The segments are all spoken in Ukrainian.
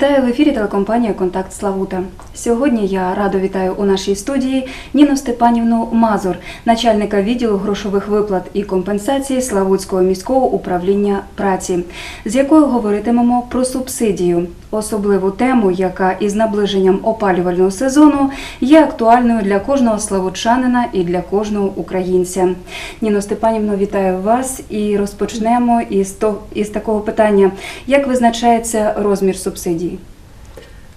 Вітаю в ефірі телекомпанія Контакт Славута. Сьогодні я радо вітаю у нашій студії Ніну Степанівну Мазур, начальника відділу грошових виплат і компенсації Славутського міського управління праці, з якою говоритимемо про субсидію, особливу тему, яка із наближенням опалювального сезону є актуальною для кожного славутчанина і для кожного українця. Ніно Степанівно, вітаю вас і розпочнемо із, то, із такого питання: як визначається розмір субсидії?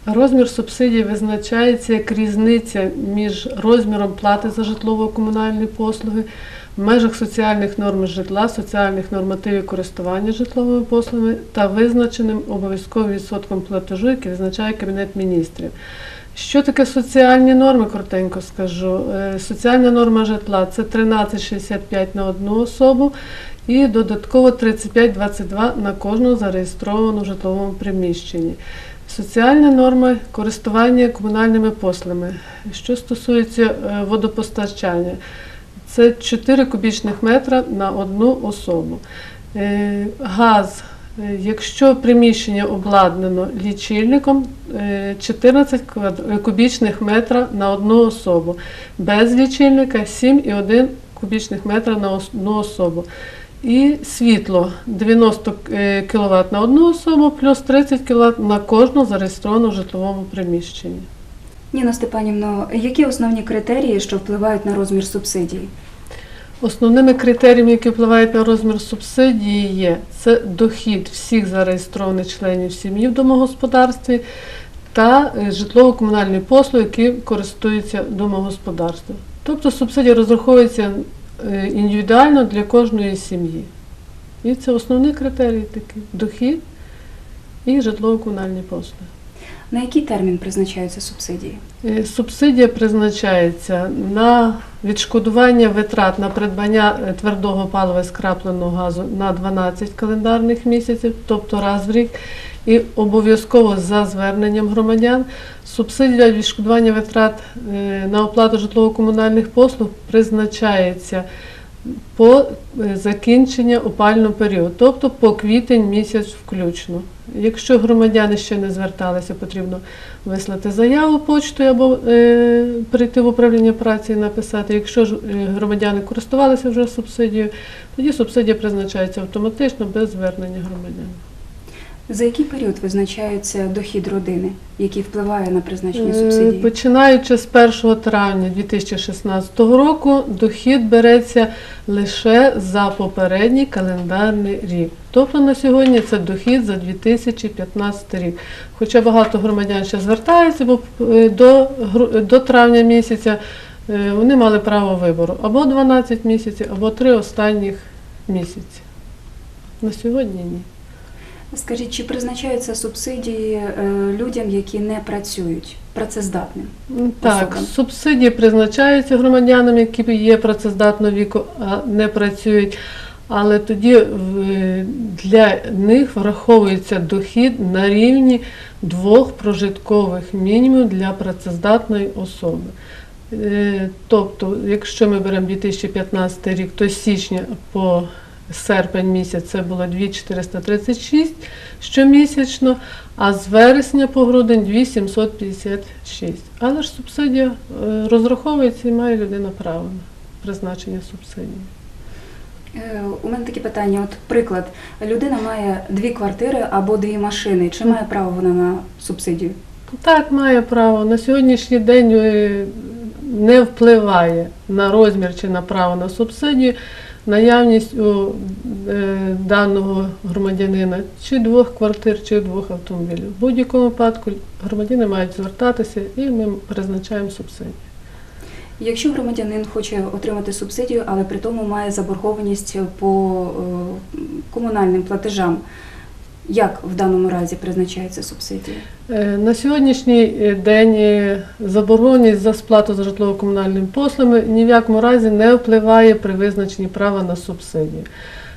Розмір субсидій визначається як різниця між розміром плати за житлово-комунальні послуги в межах соціальних норм житла, соціальних нормативів користування житловими послугами та визначеним обов'язковим відсотком платежу, який визначає Кабінет міністрів. Що таке соціальні норми, коротенько скажу. Е, Соціальна норма житла це 13,65 на одну особу і додатково 35,22 на кожну зареєстровану в житловому приміщенні. Соціальні норми користування комунальними послугами. Що стосується е, водопостачання, це 4 кубічних метра на одну особу. Е, Газ, е, якщо приміщення обладнано лічильником, е, 14 е, кубічних метра на одну особу. Без лічильника 7,1 кубічних метра на одну особу. І світло 90 кВт на одну особу, плюс 30 кВт на кожну зареєстровану в житловому приміщенні. Ніно Степанівно, які основні критерії, що впливають на розмір субсидії? Основними критеріями, які впливають на розмір субсидії, є це дохід всіх зареєстрованих членів сім'ї в домогосподарстві та е, житлово-комунальні послуги, які користуються домогосподарством. Тобто субсидія розраховується е, індивідуально для кожної сім'ї. І це основні критерії такі дохід і житлово-комунальні послуги. На який термін призначаються субсидії? Е, Субсидія призначається на відшкодування витрат на придбання е, твердого палива і скрапленого газу на 12 календарних місяців, тобто раз в рік, і обов'язково за зверненням громадян. Субсидія відшкодування витрат е, на оплату житлово-комунальних послуг призначається по е, закінчення опального періоду, тобто по квітень місяць включно. Якщо громадяни ще не зверталися, потрібно вислати заяву почтою або е, прийти в управління праці і написати. Якщо ж е, громадяни користувалися вже субсидією, тоді субсидія призначається автоматично без звернення громадян. За який період визначається дохід родини, який впливає на призначення Е, субсидії? Починаючи з 1 травня 2016 року, дохід береться лише за попередній календарний рік. Тобто на сьогодні це дохід за 2015 рік. Хоча багато громадян ще звертаються, бо е, до, до травня місяця е, вони мали право вибору або 12 місяців, або 3 останніх місяці. На сьогодні ні. Скажіть, чи призначаються субсидії е, людям, які не працюють, працездатним? Так, особам. субсидії призначаються громадянам, які є працездатного віку, а не працюють. Але тоді для них враховується дохід на рівні двох прожиткових мінімумів для працездатної особи. Е, Тобто, якщо ми беремо 2015 рік, то з січня по серпень місяць це було 2436 щомісячно, а з вересня по грудень 2756. Але ж субсидія е, розраховується і має людина право на призначення субсидії. Е, У мене таке питання: от приклад, людина має дві квартири або дві машини. Чи має право вона на субсидію? Так, має право. На сьогоднішній день е, не впливає на розмір чи на право на субсидію наявність у е, даного громадянина чи двох квартир, чи двох автомобілів. В будь-якому випадку громадяни мають звертатися і ми призначаємо субсидію. Якщо громадянин хоче отримати субсидію, але при тому має заборгованість по е, комунальним платежам, як в даному разі призначається субсидія? Е, На сьогоднішній е, день е, заборгованість за сплату за житлово-комунальними послугами ні в якому разі не впливає при визначенні права на субсидію.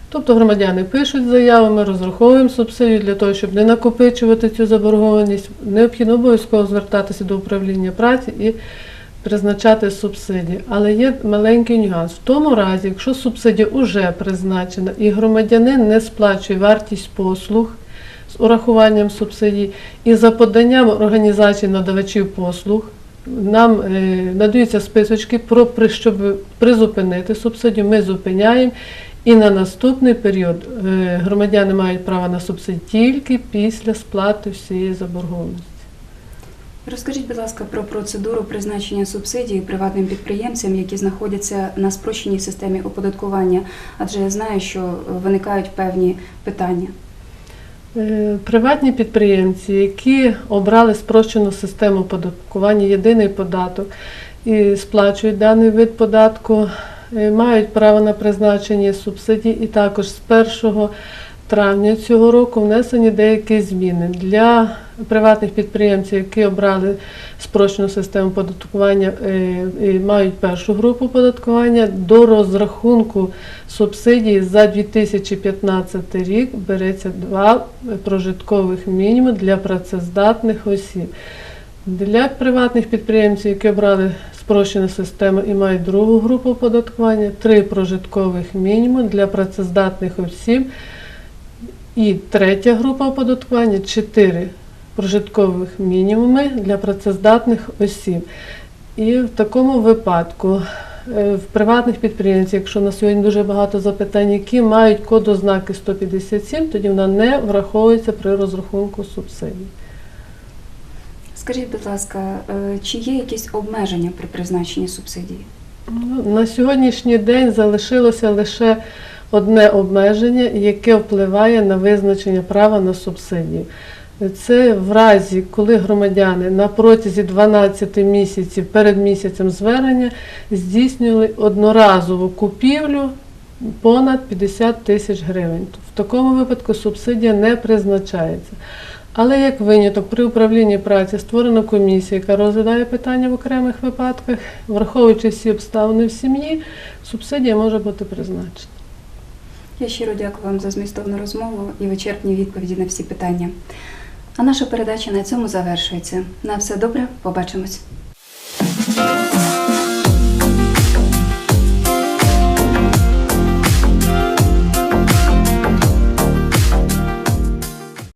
Тобто громадяни пишуть заяви, ми розраховуємо субсидію для того, щоб не накопичувати цю заборгованість. Необхідно обов'язково звертатися до управління праці і призначати субсидії. Але є маленький нюанс. В тому разі, якщо субсидія вже призначена і громадянин не сплачує вартість послуг, з урахуванням субсидій. І за поданням організацій надавачів послуг нам е, надаються списочки про щоб призупинити субсидію. Ми зупиняємо. І на наступний період е, громадяни мають право на субсидії тільки після сплати всієї заборгованості. Розкажіть, будь ласка, про процедуру призначення субсидій приватним підприємцям, які знаходяться на спрощеній системі оподаткування, адже я знаю, що виникають певні питання. Е, Приватні підприємці, які обрали спрощену систему оподаткування, єдиний податок і сплачують даний вид податку, е, мають право на призначення субсидій і також з 1 травня цього року внесені деякі зміни для приватних підприємців, які обрали спрощену систему оподаткування е, і мають першу групу оподаткування до розрахунку субсидії за 2015 рік береться два прожиткових мінімуми для працездатних осіб. Для приватних підприємців, які обрали спрощену систему і мають другу групу оподаткування, три прожиткових мінімуми для працездатних осіб. І третя група оподаткування чотири прожиткових мінімуми для працездатних осіб. І в такому випадку е, в приватних підприємців, якщо на сьогодні дуже багато запитань, які мають кодознаки 157, тоді вона не враховується при розрахунку субсидій. Скажіть, будь ласка, е, чи є якісь обмеження при призначенні субсидії? Ну, На сьогоднішній день залишилося лише одне обмеження, яке впливає на визначення права на субсидію. Це в разі, коли громадяни на протязі 12 місяців перед місяцем звернення здійснювали одноразову купівлю понад 50 тисяч гривень. В такому випадку субсидія не призначається. Але як виняток при управлінні праці створена комісія, яка розглядає питання в окремих випадках, враховуючи всі обставини в сім'ї, субсидія може бути призначена. Я щиро дякую вам за змістовну розмову і вичерпні відповіді на всі питання. А наша передача на цьому завершується. На все добре, побачимось.